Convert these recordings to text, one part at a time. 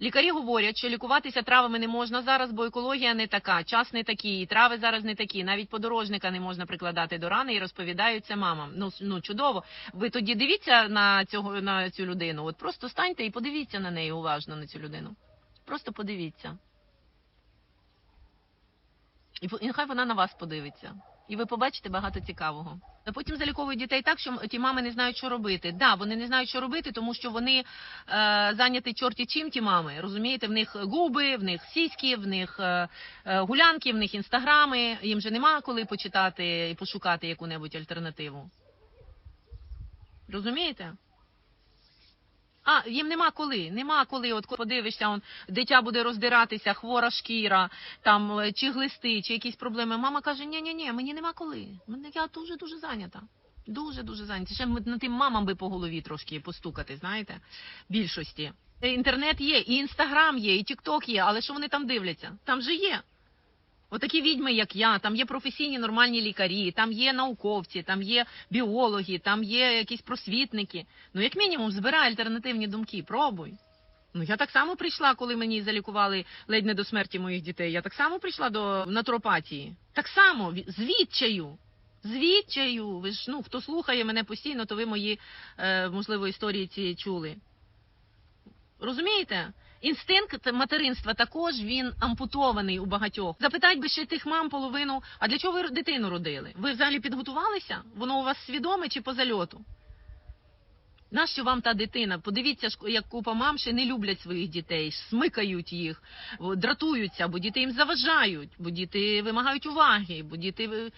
Лікарі говорять, що лікуватися травами не можна зараз, бо екологія не така, час не такий, і трави зараз не такі. Навіть подорожника не можна прикладати до рани і розповідають це мамам. Ну ну чудово. Ви тоді дивіться на цього на цю людину. От просто станьте і подивіться на неї уважно на цю людину. Просто подивіться. І нехай вона на вас подивиться. І ви побачите багато цікавого. Потім заліковують дітей так, що ті мами не знають, що робити. Да, вони не знають, що робити, тому що вони е, зайняті чорті чим ті мами. Розумієте, в них губи, в них сіськи, в них е, е, гулянки, в них інстаграми. Їм же нема коли почитати і пошукати яку-небудь альтернативу. Розумієте? А, їм нема коли, нема коли. От подивишся, он, дитя буде роздиратися, хвора шкіра, там е, чи глисти, чи якісь проблеми. Мама каже: ні, ні, ні, мені нема коли. Я дуже дуже зайнята. Дуже дуже зайнята. Ще на тим мамам би по голові трошки постукати, знаєте, більшості. Е, Інтернет є, і інстаграм є, і тікток є, але що вони там дивляться? Там же є. Отакі відьми, як я, там є професійні нормальні лікарі, там є науковці, там є біологи, там є якісь просвітники. Ну, як мінімум, збирай альтернативні думки, пробуй. Ну, я так само прийшла, коли мені залікували ледь не до смерті моїх дітей. Я так само прийшла до натуропатії. Так само, ві- з відчаю. З відчаю. Ви ж, ну, хто слухає мене постійно, то ви мої, е, можливо, історії ці чули. Розумієте? Інстинкт материнства також він ампутований у багатьох. Запитать би ще тих мам половину, а для чого ви дитину родили? Ви взагалі підготувалися? Воно у вас свідоме чи по зальоту? Нащо вам та дитина? Подивіться, як купа мам ще не люблять своїх дітей, смикають їх, дратуються, бо діти їм заважають, бо діти вимагають уваги, бо діти.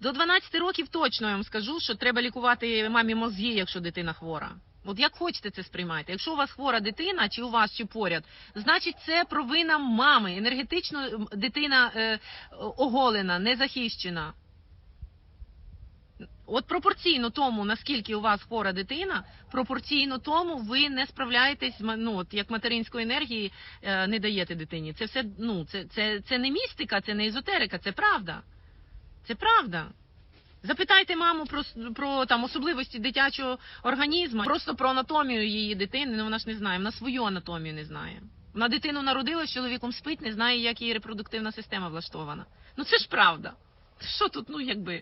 До 12 років точно я вам скажу, що треба лікувати мамі мозги, якщо дитина хвора. От як хочете це сприймайте. Якщо у вас хвора дитина, чи у вас, чи поряд, значить це провина мами. Енергетично дитина е, оголена, незахищена. От пропорційно тому, наскільки у вас хвора дитина, пропорційно тому ви не справляєтесь ну, от, як материнської енергії е, не даєте дитині. Це все ну, це, це, це не містика, це не езотерика, це правда. Це правда. Запитайте маму про, про там особливості дитячого організму, просто про анатомію її дитини. Ну вона ж не знає, вона свою анатомію не знає. Вона дитину народила, з чоловіком спить, не знає, як її репродуктивна система влаштована. Ну це ж правда. Що тут, ну якби.